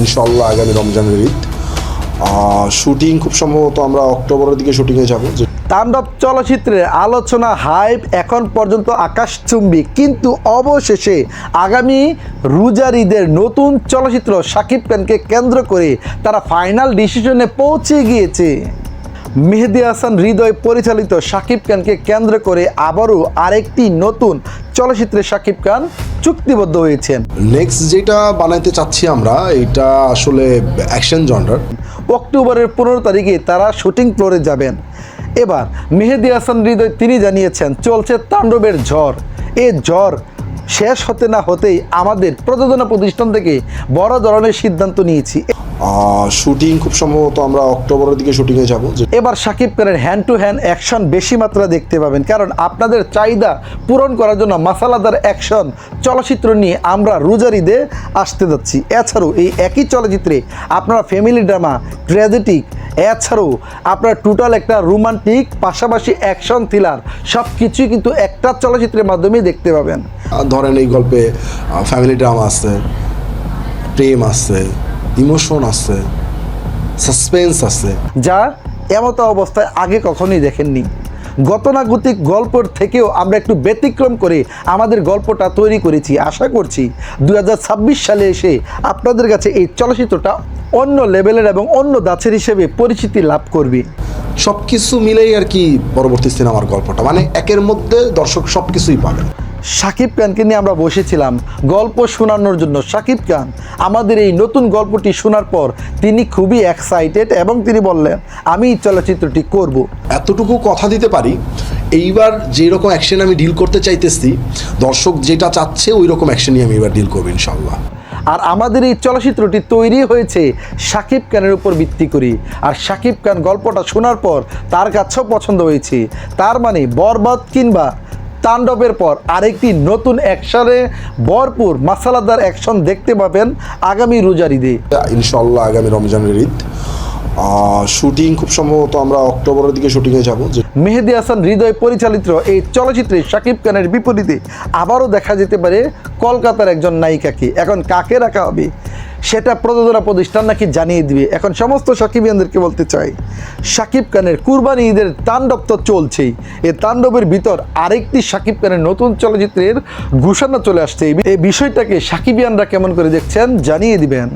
ইনশাল্লাহ আগামী রমজানের ঈদ। শুটিং খুব সম্ভবত আমরা অক্টোবরের দিকে শুটিংয়ে যাব। তাণ্ডব চলচ্চিত্রের আলোচনা হাইপ এখন পর্যন্ত আকাশচুম্বী, কিন্তু অবশেষে আগামী রুজার ঈদের নতুন চলচ্চিত্র সাকিব খানকে কেন্দ্র করে তারা ফাইনাল ডিসিশনে পৌঁছে গিয়েছে। মেহেদি হাসান হৃদয় পরিচালিত শাকিব খানকে কেন্দ্র করে আবারও আরেকটি নতুন চলচ্চিত্রে শাকিব খান চুক্তিবদ্ধ হয়েছেন। নেক্সট যেটা বানাইতে চাচ্ছি আমরা এটা আসলে অ্যাকশন জনরার অক্টোবরের পনেরো তারিখে তারা শুটিং ফ্লোরে যাবেন। এবার মেহেদি হাসান হৃদয় তিনি জানিয়েছেন চলছে তাণ্ডবের ঝড়। এ ঝড় শেষ হতে না হতেই আমাদের প্রযোজনা প্রতিষ্ঠান থেকে বড় ধরনের সিদ্ধান্ত নিয়েছি। শুটিং খুব সম্ভবত আমরা অক্টোবরের দিকে শুটিংয়ে যাব। এবার সাকিব খানের হ্যান্ড টু হ্যান্ড অ্যাকশন বেশি মাত্রা দেখতে পাবেন কারণ আপনাদের চাহিদা পূরণ করার জন্য মাসালাদার অ্যাকশন চলচ্চিত্র নিয়ে আমরা রোজার ঈদে আসতে যাচ্ছি। এছাড়াও এই একই চলচ্চিত্রে আপনারা ফ্যামিলি ড্রামা ট্র্যাজেটিক এছাড়াও আপনারা টোটাল একটা রোমান্টিক পাশাপাশি অ্যাকশন থ্রিলার সব কিছুই কিন্তু একটা চলচ্চিত্রের মাধ্যমেই দেখতে পাবেন। ধরেন এই গল্পে ফ্যামিলি ড্রামা আছে প্রেম আছে ইমোশন আছে সাসপেন্স আছে। যা এমতো অবস্থায় আগে কখনোই দেখেননি। গতানুগতিক গল্পর থেকেও আমরা একটু ব্যতিক্রম করে আমাদের গল্পটা তৈরি করেছি। আশা করছি দু হাজার ছাব্বিশ সালে এসে আপনাদের কাছে এই চলচ্চিত্রটা অন্য লেভেলের এবং অন্য দাছের হিসেবে পরিচিতি লাভ করবে। সব কিছু মিলেই আর কি পরবর্তী সিনেমার গল্পটা। মানে একের মধ্যে দর্শক সব কিছুই পাবেন। শাকিব খানকে নিয়ে আমরা বসেছিলাম গল্প শোনানোর জন্য। শাকিব খান আমাদের এই নতুন গল্পটি শোনার পর তিনি খুবই এক্সাইটেড এবং তিনি বললেন আমি চলচ্চিত্রটি করব। এতটুকু কথা দিতে পারি এইবার যেই রকম অ্যাকশন আমি ডিল করতে চাইতেছি দর্শক যেটা চাচ্ছে ওই রকম অ্যাকশনই আমি এবার ডিল করব ইনশাল্লাহ আর আমাদের এই চলচ্চিত্রটি তৈরি হয়েছে শাকিব খানের উপর ভিত্তি করে আর শাকিব খান গল্পটা শোনার পর তার কাছেও পছন্দ হয়েছে। তার মানে বরবাদ কিংবা তাণ্ডবের পর আরেকটি নতুন অ্যাকশনে ভরপুর মাসালাদার অ্যাকশন দেখতে পাবেন আগামী রোজার ঈদে। ইনশাল্লাহ আগামী রমজানের ঈদ। শুটিং খুব সম্ভবত আমরা অক্টোবরের দিকে শুটিংয়ে যাব। মেহেদি হাসান হৃদয় পরিচালিত এই চলচ্চিত্রে শাকিব খানের বিপরীতে আবারও দেখা যেতে পারে কলকাতার একজন নায়িকাকে। এখন কাকে রাখা হবে? সেটা প্রযোজনা প্রতিষ্ঠান নাকি জানিয়ে দিবে? এখন সমস্ত সাকিবিয়ানদেরকে বলতে চাই, সাকিব খানের কুরবানি ঈদের তাণ্ডব তো চলছেই। এই তাণ্ডবের ভিতর আরেকটি সাকিব খানের নতুন চলচ্চিত্রের ঘোষণা চলে আসছে। এই বিষয়টাকে সাকিবিয়ানরা কেমন করে দেখছেন জানিয়ে দিবেন।